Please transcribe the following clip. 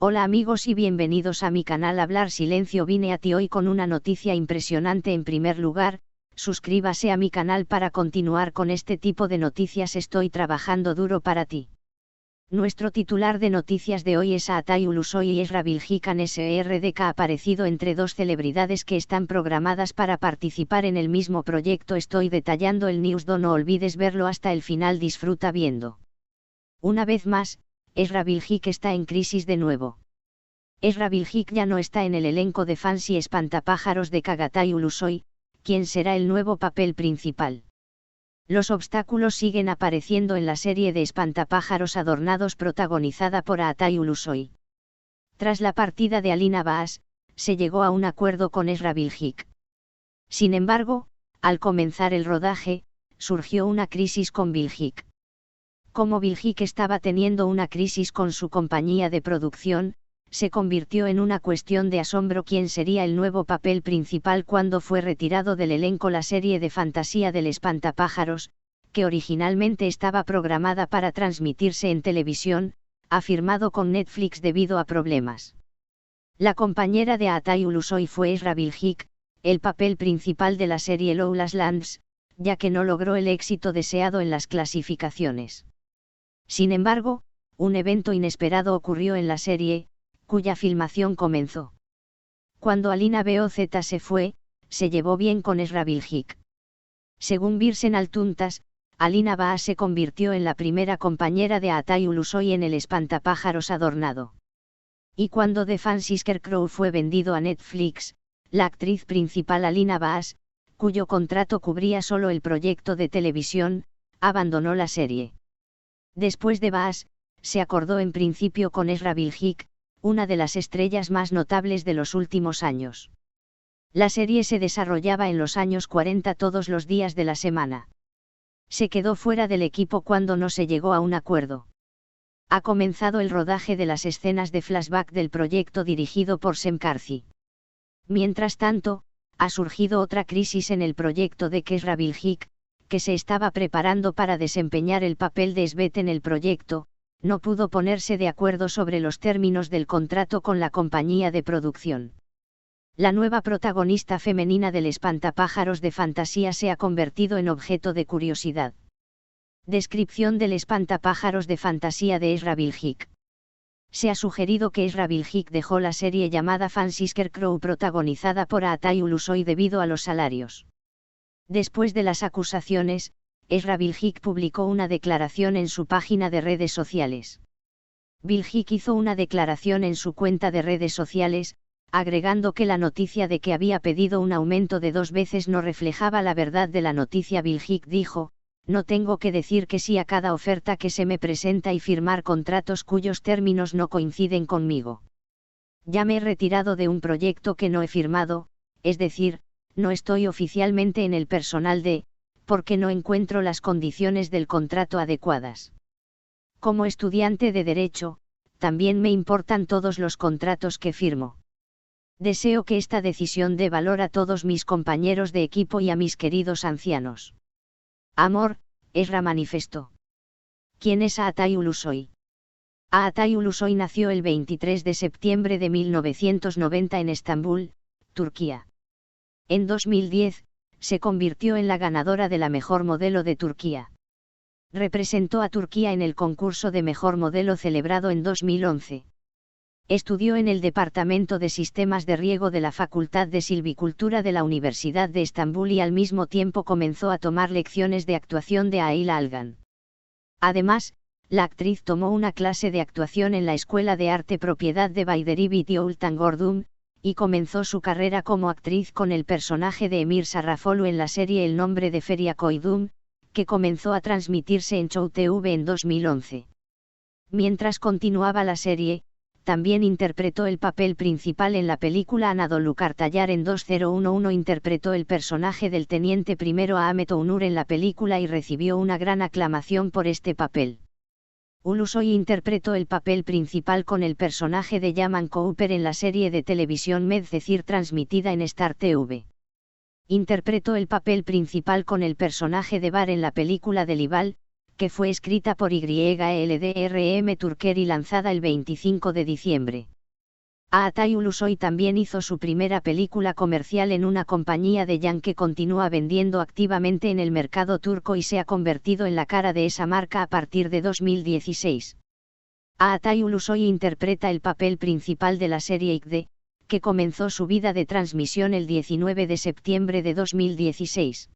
Hola amigos y bienvenidos a mi canal Hablar Silencio. Vine a ti hoy con una noticia impresionante. En primer lugar, suscríbase a mi canal para continuar con este tipo de noticias. Estoy trabajando duro para ti. Nuestro titular de noticias de hoy es Atay Ulusoy y Esra Viljikan SRD que ha aparecido entre dos celebridades que están programadas para participar en el mismo proyecto. Estoy detallando el news. No olvides verlo hasta el final disfruta viendo. Una vez más, Esra Vilhik está en crisis de nuevo. Esra Vilhik ya no está en el elenco de fans y espantapájaros de Kagatai Ulusoy, quien será el nuevo papel principal. Los obstáculos siguen apareciendo en la serie de espantapájaros adornados protagonizada por Atai Ulusoy. Tras la partida de Alina Baas, se llegó a un acuerdo con Esra Vilhik. Sin embargo, al comenzar el rodaje, surgió una crisis con Vilhik. Como Vilhik estaba teniendo una crisis con su compañía de producción, se convirtió en una cuestión de asombro quién sería el nuevo papel principal cuando fue retirado del elenco la serie de fantasía del espantapájaros, que originalmente estaba programada para transmitirse en televisión, ha firmado con Netflix debido a problemas. La compañera de Atay Ulusoy fue Esra Vilhik, el papel principal de la serie Lowlas Lands, ya que no logró el éxito deseado en las clasificaciones. Sin embargo, un evento inesperado ocurrió en la serie, cuya filmación comenzó. Cuando Alina BOZ se fue, se llevó bien con Esra Vilhik. Según Birsen Altuntas, Alina Baa se convirtió en la primera compañera de Atay Ulusoy en el espantapájaros adornado. Y cuando The Francisco Crow fue vendido a Netflix, la actriz principal Alina Baas, cuyo contrato cubría solo el proyecto de televisión, abandonó la serie. Después de Baas, se acordó en principio con Esra Vilhik, una de las estrellas más notables de los últimos años. La serie se desarrollaba en los años 40 todos los días de la semana. Se quedó fuera del equipo cuando no se llegó a un acuerdo. Ha comenzado el rodaje de las escenas de flashback del proyecto dirigido por Sem. Mientras tanto, ha surgido otra crisis en el proyecto de Kesra Vilhik, que se estaba preparando para desempeñar el papel de Svet en el proyecto, no pudo ponerse de acuerdo sobre los términos del contrato con la compañía de producción. La nueva protagonista femenina del espantapájaros de fantasía se ha convertido en objeto de curiosidad. Descripción del espantapájaros de fantasía de Ezra Vilhik. Se ha sugerido que Ezra Vilhik dejó la serie llamada Francisco Crow protagonizada por Atay Ulusoy debido a los salarios. Después de las acusaciones, Ezra Vilhik publicó una declaración en su página de redes sociales. Vilhik hizo una declaración en su cuenta de redes sociales, agregando que la noticia de que había pedido un aumento de dos veces no reflejaba la verdad de la noticia. Vilhik dijo, no tengo que decir que sí a cada oferta que se me presenta y firmar contratos cuyos términos no coinciden conmigo. Ya me he retirado de un proyecto que no he firmado, es decir, no estoy oficialmente en el personal de, porque no encuentro las condiciones del contrato adecuadas. Como estudiante de Derecho, también me importan todos los contratos que firmo. Deseo que esta decisión dé valor a todos mis compañeros de equipo y a mis queridos ancianos. Amor, Esra manifestó. ¿Quién es Aatay Ulusoy? Aatay Ulusoy nació el 23 de septiembre de 1990 en Estambul, Turquía. En 2010, se convirtió en la ganadora de la mejor modelo de Turquía. Representó a Turquía en el concurso de mejor modelo celebrado en 2011. Estudió en el Departamento de Sistemas de Riego de la Facultad de Silvicultura de la Universidad de Estambul y al mismo tiempo comenzó a tomar lecciones de actuación de Aila Algan. Además, la actriz tomó una clase de actuación en la Escuela de Arte Propiedad de Bayderibit y Ultangordum, y comenzó su carrera como actriz con el personaje de Emir Sarrafolu en la serie El nombre de Feria Koidum, que comenzó a transmitirse en Show TV en 2011. Mientras continuaba la serie, también interpretó el papel principal en la película Anadolu Kartayar en 2011 interpretó el personaje del teniente primero Ahmet Onur en la película y recibió una gran aclamación por este papel. Ulusoy interpretó el papel principal con el personaje de Yaman Cooper en la serie de televisión Medcecir transmitida en Star TV. Interpretó el papel principal con el personaje de Bar en la película de Libal, que fue escrita por YLDRM Turker y lanzada el 25 de diciembre. Aatay Ulusoy también hizo su primera película comercial en una compañía de Yang que continúa vendiendo activamente en el mercado turco y se ha convertido en la cara de esa marca a partir de 2016. Aatay Ulusoy interpreta el papel principal de la serie ICDE, que comenzó su vida de transmisión el 19 de septiembre de 2016.